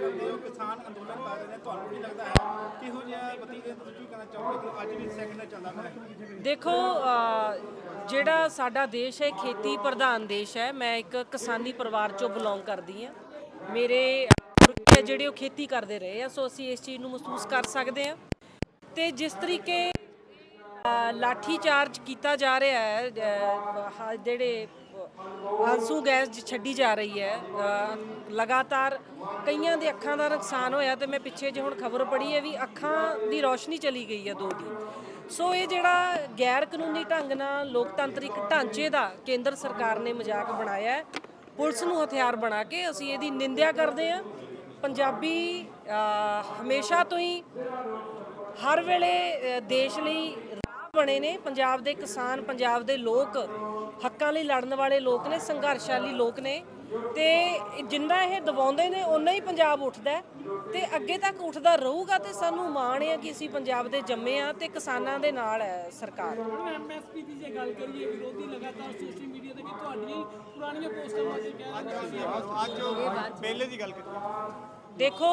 ਕਰਦੇ ਹੋ? ਕਿਸਾਨ ਅੰਦੋਲਨ ਕਰ ਰਹੇ ਨੇ। ਤੁਹਾਨੂੰ ਕੀ ਲੱਗਦਾ ਹੈ? ਕਿਹੋ ਜਿਹਾ ਵਤੀਰੇ ਤੁਸੀਂ ਕੀ ਕਹਿਣਾ ਚਾਹੋਗੇ? ਕਿ ਅੱਜ ਵੀ ਸੈਕਿੰਡ ਚੱਲਦਾ ਪਿਆ ਦੇਖੋ ਜਿਹੜਾ ਸਾਡਾ ਦੇਸ਼ ਹੈ ਖੇਤੀ ਪ੍ਰਧਾਨ ਦੇਸ਼ ਹੈ। ਮੈਂ ਇੱਕ ਕਿਸਾਨੀ ਪਰਿਵਾਰ ਚੋਂ ਬਿਲੋਂਗ ਕਰਦੀ ਹਾਂ। ਮੇਰੇ ਪੁਰਖ ਜਿਹੜੇ ਉਹ ਖੇਤੀ ਕਰਦੇ ਰਹੇ ਆ ਸੋ ਅਸੀਂ ਇਸ ਚੀਜ਼ ਨੂੰ ਮਹਿਸੂਸ ਕਰ ਸਕਦੇ ਹਾਂ। ਤੇ ਜਿਸ ਤਰੀਕੇ ਅ, ਲਾਠੀ ਚਾਰਜ ਕੀਤਾ ਜਾ ਰਿਹਾ ਹੈ ਜਿਹੜੇ ਆਂਸੂ ਗੈਸ ਜ- ਛੱਡੀ ਜਾ ਰਹੀ ਹੈ। ਅ, ਲਗਾਤਾਰ ਕਈਆਂ ਦੇ ਅੱਖਾਂ ਦਾ ਨੁਕਸਾਨ ਹੋਇਆ ਤੇ ਮੈਂ ਪਿੱਛੇ ਜੇ ਹੁਣ ਖਬਰ ਪੜ੍ਹੀ ਹੈ ਵੀ ਅੱਖਾਂ ਦੀ ਰੋਸ਼ਨੀ ਚਲੀ ਗਈ ਹੈ ਦੋ ਦੀ। ਸੋ ਇਹ ਜਿਹੜਾ ਗੈਰ ਕਾਨੂੰਨੀ ਢੰਗ ਨਾਲ ਲੋਕਤੰਤਰਿਕ ਢਾਂਚੇ ਦਾ ਕੇਂਦਰ ਸਰਕਾਰ ਨੇ ਮਜ਼ਾਕ ਬਣਾਇਆ ਹੈ ਪੁਲਿਸ ਨੂੰ ਹਥਿਆਰ ਬਣਾ ਕੇ ਅਸੀਂ ਇਹਦੀ ਨਿੰਦਿਆ ਕਰਦੇ ਹਾਂ। ਪੰਜਾਬੀ ਅ, ਹਮੇਸ਼ਾ ਤੋਂ ਹੀ ਹਰ ਵੇਲੇ ਅ, ਦੇਸ਼ ਲਈ ਬਣੇ ਨੇ। ਪੰਜਾਬ ਦੇ ਕਿਸਾਨ ਪੰਜਾਬ ਦੇ ਲੋਕ ਹੱਕਾਂ ਲਈ ਲੜਨ ਵਾਲੇ ਲੋਕ ਨੇ ਸੰਘਰਸ਼ਾਲੀ ਲੋਕ ਨੇ। ਤੇ ਜਿੰਨਾ ਇਹ ਦਬਾਉਂਦੇ ਨੇ ਓਨਾ ਹੀ ਪੰਜਾਬ ਉੱਠਦਾ ਹੈ। ਤੇ ਅੱਗੇ ਤੱਕ ਉੱਠਦਾ ਰਹੂਗਾ ਤੇ ਸਾਨੂੰ ਮਾਣ ਹੈ ਕਿ ਅਸੀਂ ਪੰਜਾਬ ਦੇ ਜੰਮੇ ਆ ਤੇ ਕਿਸਾਨਾਂ ਦੇ ਨਾਲ ਹੈ ਸਰਕਾਰ। ਐਮਐਸਪੀ ਦੀ ਜੇ ਗੱਲ ਕਰੀਏ ਵਿਰੋਧੀ ਲਗਾਤਾਰ ਸੋਸ਼ਲ ਮੀਡੀਆ ਤੇ ਵੀ ਤੁਹਾਡੀਆਂ ਹੀ ਪੁਰਾਣੀਆਂ ਪੋਸਟਾਂ ਵਾਸਤੇ ਕਹਿ ਰਹੇ ਨੇ। ਅੱਜ ਮੇਲੇ ਦੀ ਗੱਲ ਕਰੀਏ। ਦੇਖੋ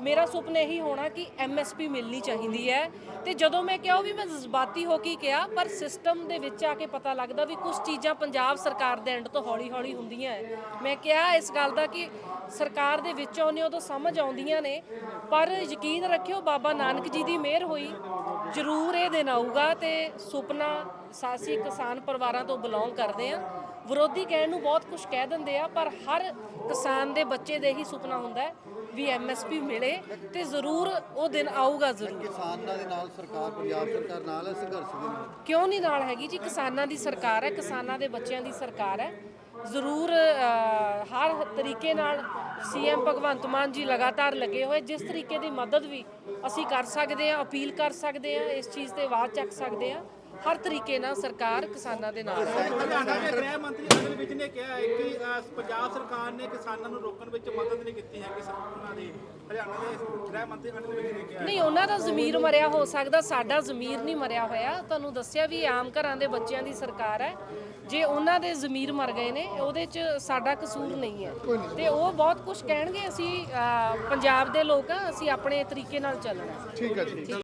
ਮੇਰਾ ਸੁਪਨਾ ਇਹੀ ਹੋਣਾ ਕਿ ਐਮਐਸਪੀ ਮਿਲਣੀ ਚਾਹੀਦੀ ਹੈ। ਤੇ ਜਦੋਂ ਮੈਂ ਕਿਹਾ ਉਹ ਵੀ ਮੈਂ ਜਜ਼ਬਾਤੀ ਹੋ ਕੇ ਕਿਹਾ, ਪਰ ਸਿਸਟਮ ਦੇ ਵਿੱਚ ਆ ਕੇ ਪਤਾ ਲੱਗਦਾ ਵੀ ਕੁਝ ਚੀਜ਼ਾਂ ਪੰਜਾਬ ਸਰਕਾਰ ਦੇ ਐਂਡ ਤੋਂ ਹੌਲੀ-ਹੌਲੀ ਹੁੰਦੀਆਂ ਹੈ ਮੈਂ ਕਿਹਾ ਇਸ ਗੱਲ ਦਾ ਕਿ ਸਰਕਾਰ ਦੇ ਵਿੱਚ ਆਉਂਦੇ ਉਦੋਂ ਸਮਝ ਆਉਂਦੀਆਂ ਨੇ, ਪਰ ਯਕੀਨ ਰੱਖਿਓ ਬਾਬਾ ਨਾਨਕ ਜੀ ਦੀ ਮਿਹਰ ਹੋਈ। ਜ਼ਰੂਰ ਇਹ ਦਿਨ ਆਊਗਾ ਤੇ ਸੁਪਨਾ ਸਾਸੀ ਕਿਸਾਨ ਪਰਿਵਾਰਾਂ ਤੋਂ ਬਿਲੋਂਗ ਕਰਦੇ ਆ। ਵਿਰੋਧੀ ਕਹਿਣ ਨੂੰ ਬਹੁਤ ਕੁਝ ਕਹਿ ਦਿੰਦੇ ਆ ਪਰ ਹਰ ਕਿਸਾਨ ਦੇ ਬੱਚੇ ਦੇ ਹੀ ਸੁਪਨਾ ਹੁੰਦਾ ਹੈ ਵੀ ਐਮਐਸਪੀ ਮਿਲੇ ਤੇ ਜ਼ਰੂਰ ਉਹ ਦਿਨ ਆਊਗਾ ਜ਼ਰੂਰ। ਕਿਸਾਨਾਂ ਦੇ ਨਾਲ ਸਰਕਾਰ ਪੰਜਾਬ ਸਰਕਾਰ ਨਾਲ ਸੰਘਰਸ਼ ਦੇ ਨਾਲ? ਕਿਉਂ ਨਹੀਂ ਨਾਲ ਹੈਗੀ ਜੀ? ਕਿਸਾਨਾਂ ਦੀ ਸਰਕਾਰ ਹੈ ਕਿਸਾਨਾਂ ਦੇ ਬੱਚਿਆਂ ਦੀ ਸਰਕਾਰ ਹੈ। ਜ਼ਰੂਰ ਹਰ ਤਰੀਕੇ ਨਾਲ ਸੀਐਮ ਭਗਵੰਤ ਮਾਨ ਜੀ ਲਗਾਤਾਰ ਲੱਗੇ ਹੋਏ, ਜਿਸ ਤਰੀਕੇ ਦੀ ਮਦਦ ਵੀ ਅਸੀਂ ਕਰ ਸਕਦੇ ਹਾਂ, ਅਪੀਲ ਕਰ ਸਕਦੇ ਹਾਂ, ਇਸ ਚੀਜ਼ ਤੇ ਆਵਾਜ਼ ਚੱਕ ਸਕਦੇ ਹਾਂ। ਹਰ ਤਰੀਕੇ ਨਾਲ ਸਰਕਾਰ ਕਿਸਾਨਾਂ ਦੇ ਨਾਲ ਹੈ। ਹਰਿਆਣਾ ਦੇ ਗ੍ਰਹਿ ਮੰਤਰੀ ਅਨਿਲ ਵਿਜ ਨੇ ਕਿਹਾ ਹੈ ਕਿ ਪੰਜਾਬ ਸਰਕਾਰ ਨੇ ਕਿਸਾਨਾਂ ਨੂੰ ਰੋਕਣ ਵਿੱਚ ਮਦਦ ਨਹੀਂ ਕੀਤੀ ਹੈ ਕਿ ਉਹਨਾਂ ਦੇ ਹਰਿਆਣਾ ਦੇ ਗ੍ਰਹਿ ਮੰਤਰੀ ਅਨਿਲ ਵਿਜ ਨੇ ਕਿਹਾ ਹੈ। ਨਹੀਂ ਉਹਨਾਂ ਦਾ ਜ਼ਮੀਰ ਮਰਿਆ ਹੋ ਸਕਦਾ ਸਾਡਾ ਜ਼ਮੀਰ ਨਹੀਂ ਮਰਿਆ ਹੋਇਆ। ਤੁਹਾਨੂੰ ਦੱਸਿਆ ਵੀ ਆਮ ਘਰਾਂ ਦੇ ਬੱਚਿਆਂ ਦੀ ਸਰਕਾਰ ਹੈ। ਜੇ ਉਹਨਾਂ ਦੇ ਜ਼ਮੀਰ ਮਰ ਗਏ ਨੇ ਉਹਦੇ 'ਚ ਸਾਡਾ ਕਸੂਰ ਨਹੀਂ ਹੈ। ਤੇ ਉਹ ਬਹੁਤ ਕੁਝ ਕਹਿਣਗੇ ਅਸੀਂ ਅਹ, ਪੰਜਾਬ ਦੇ ਲੋਕ ਆ ਅਸੀਂ ਆਪਣੇ ਤਰੀਕੇ ਨਾਲ ਚੱਲਣਾ ਠੀਕ ਹੈ ਜੀ।